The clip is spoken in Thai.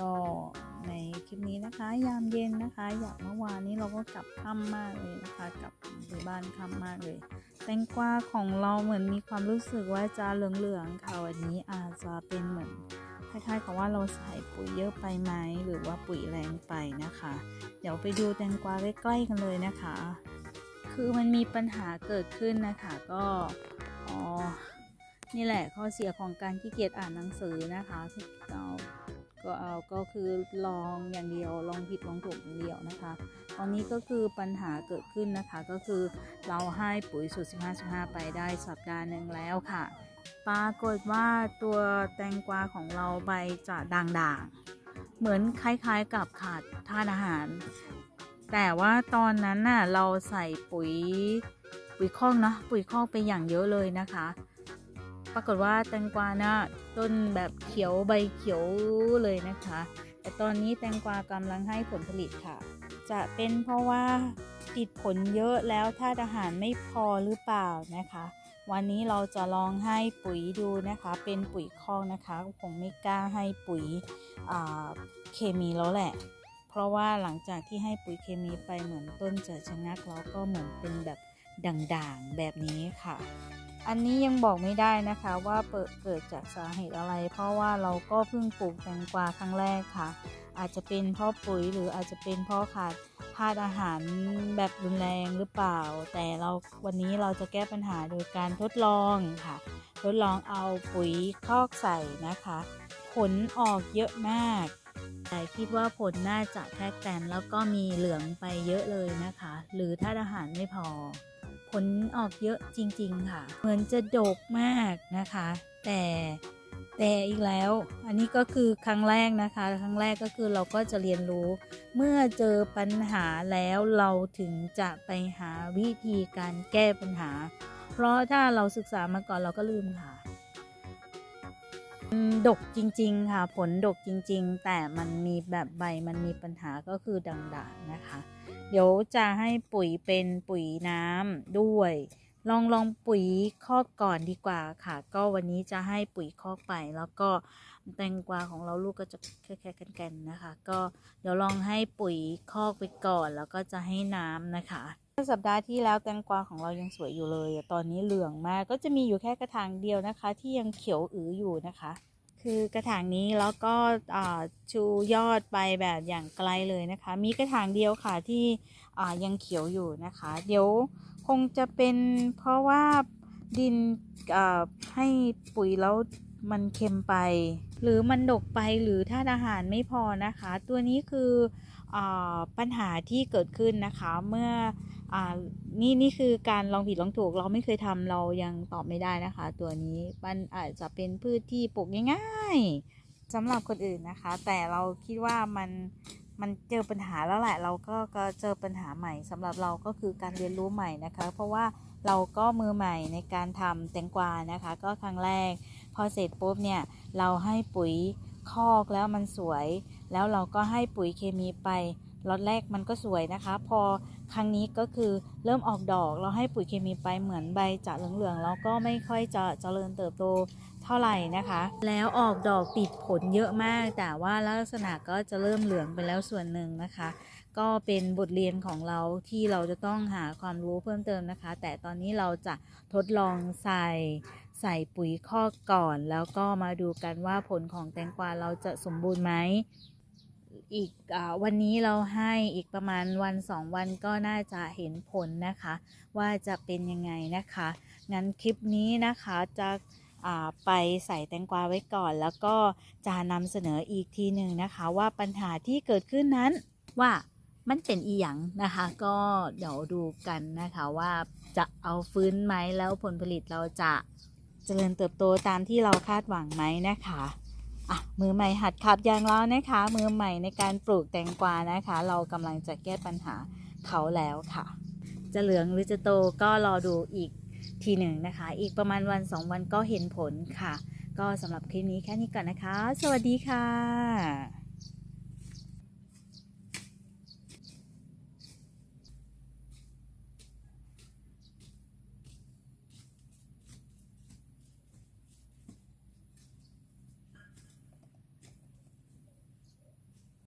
ก็ในคลิปนี้นะคะ ยามเย็นนะคะ อย่ากเมื่อวานนี้เราก็กลับค่ำมากเลยนะคะกลับไปบ้านค่ำมากเลย แตงกวาของเราเหมือนมีความรู้สึกว่าจะเหลืองๆค่ะวันนี้อาจจะเป็นเหมือนคล้ายๆกับว่าเราใส่ปุ๋ยเยอะไปไหมหรือว่าปุ๋ยแรงไปนะคะ เดี๋ยวไปดูแตงกวาใกล้ๆกันเลยนะคะ คือมันมีปัญหาเกิดขึ้นนะคะก็อ๋อนี่แหละข้อเสียของการขี้เกียจอ่านหนังสือนะคะเรา ก็เอาก็คือลองอย่างเดียว ลองผิดลองถูกอย่างเดียวนะคะ ตอนนี้ก็คือปัญหาเกิดขึ้นนะคะ ก็คือเราให้ปุ๋ยสูตร 15 15 ไปได้สัปดาห์หนึ่งแล้วค่ะ ปรากฏว่าตัวแตงกวาของเราใบจะด่างๆ เหมือนคล้ายๆกับขาดธาตุอาหาร แต่ว่าตอนนั้นน่ะเราใส่ปุ๋ยปุ๋ยคอกเนาะปุ๋ยคอกไปอย่างเยอะเลยนะคะ ปรากฏว่าแตงกวาน่ะต้นแบบเขียวใบเขียวเลยนะคะ แต่ตอนนี้แตงกวากำลังให้ผลผลิตค่ะ จะเป็นเพราะว่าติดผลเยอะแล้วธาตุอาหารไม่พอหรือเปล่านะคะ วันนี้เราจะลองให้ปุ๋ยดูนะคะ เป็นปุ๋ยคอกนะคะคงไม่กล้าให้ปุ๋ยเคมีแล้วแหละ เพราะว่าหลังจากที่ให้ปุ๋ยเคมีไปเหมือนต้นจะชะงักแล้วก็เหมือนเป็นแบบด่างๆแบบนี้ค่ะ อันนี้ยังบอกไม่ได้นะคะว่าเปิดเกิดจากสาเหตุอะไร เพราะว่าเราก็เพิ่งปลูกแตงกวาครั้งแรกค่ะ อาจจะเป็นเพราะปุ๋ยหรืออาจจะเป็นเพราะขาดธาตุอาหารแบบรุนแรงหรือเปล่า แต่เราวันนี้เราจะแก้ปัญหาโดยการทดลองค่ะ ทดลองเอาปุ๋ยคอกใส่นะคะ ผลออกเยอะมาก แต่คิดว่าผลน่าจะแทกแตนแล้วก็มีเหลืองไปเยอะเลยนะคะ หรือถ้าตุอาหารไม่พอ ผลออกเยอะจริง ๆ ค่ะ เหมือนจะดกมากนะคะ แต่แต่อีกแล้ว อันนี้ก็คือครั้งแรกนะคะ ครั้งแรกก็คือเราก็จะเรียนรู้ เมื่อเจอปัญหาแล้วเราถึงจะไปหาวิธีการแก้ปัญหา เพราะถ้าเราศึกษามาก่อนเราก็ลืมค่ะดกจริง ๆ ค่ะ ผลดกจริง ๆ แต่มันมีแบบใบมันมีปัญหาก็คือด่างๆนะคะ เดี๋ยวจะให้ปุ๋ยเป็นปุ๋ยน้ำด้วย ลองลองปุ๋ยคอกก่อนดีกว่าค่ะ ก็วันนี้จะให้ปุ๋ยคอกไป แล้วก็แตงกวาของเราลูกก็จะแค่ๆกันๆนะคะ ก็เดี๋ยวลองให้ปุ๋ยคอกไปก่อน แล้วก็จะให้น้ำนะคะสัปดาห์ที่แล้วแตงกวาของเรายังสวยอยู่เลย ตอนนี้เหลืองมากก็จะมีอยู่แค่กระถางเดียวนะคะ ที่ยังเขียวอืออยู่นะคะ คือกระถางนี้แล้วก็ชูยอดไปแบบอย่างไกลเลยนะคะ มีกระถางเดียวค่ะที่ยังเขียวอยู่นะคะ เดี๋ยวคงจะเป็นเพราะว่าดินให้ปุ๋ยแล้วมันเค็มไป หรือมันดกไปหรือธาตุอาหารไม่พอนะคะ ตัวนี้คืออปัญหาที่เกิดขึ้นนะคะเมื่อ อ่านี่นี่คือการลองผิดลองถูกเราไม่เคยทำเรายังตอบไม่ได้นะคะ ตัวนี้มันอาจจะเป็นพืชที่ปลูกง่ายๆสำหรับคนอื่นนะคะ แต่เราคิดว่ามันมันเจอปัญหาแล้วแหละ เราก็ก็เจอปัญหาใหม่สำหรับเราก็คือการเรียนรู้ใหม่นะคะ เพราะว่าเราก็มือใหม่ในการทำแตงกวานะคะ ก็ครั้งแรก พอเสร็จปุ๊บเนี่ยเราให้ปุ๋ยคอกแล้วมันสวย แล้วเราก็ให้ปุ๋ยเคมีไป ล็อตแรกมันก็สวยนะคะ พอครั้งนี้ก็คือเริ่มออกดอกเราให้ปุ๋ยเคมีไปเหมือนใบจะเหลืองๆแล้วก็ไม่ค่อยจะเจริญเติบโตเท่าไหร่นะคะ แล้วออกดอกติดผลเยอะมาก แต่ว่าลักษณะก็จะเริ่มเหลืองไปแล้วส่วนหนึ่งนะคะ ก็เป็นบทเรียนของเราที่เราจะต้องหาความรู้เพิ่มเติมนะคะ แต่ตอนนี้เราจะทดลองใส่ใส่ปุ๋ยคอกก่อน แล้วก็มาดูกันว่าผลของแตงกวาเราจะสมบูรณ์ไหม อีกอวันนี้เราให้อีกประมาณวันสองวันก็น่าจะเห็นผลนะคะ ว่าจะเป็นยังไงนะคะ งั้นคลิปนี้นะคะจะไปใส่แตงกวาไว้ก่อน แล้วก็จะนำเสนออีกทีหนึ่งนะคะ ว่าปัญหาที่เกิดขึ้นนั้นว่ามันเป็นอีหยังนะคะ ก็เดี๋ยวดูกันนะคะว่าจะเอาฟื้นไหมแล้วผลผลิตเราจะเจริญเติบโตตามที่เราคาดหวังไหมนะคะ อะมือใหม่หัดขับยางล้อนะคะ มือใหม่ในการปลูกแตงกวานะคะ เรากำลังจะแก้ปัญหาเขาแล้วค่ะ จะเหลืองหรือจะโตก็รอดูอีกทีหนึ่งนะคะ อีกประมาณวันสองวันก็เห็นผลค่ะ ก็สำหรับคลิปนี้แค่นี้ก่อนนะคะ สวัสดีค่ะ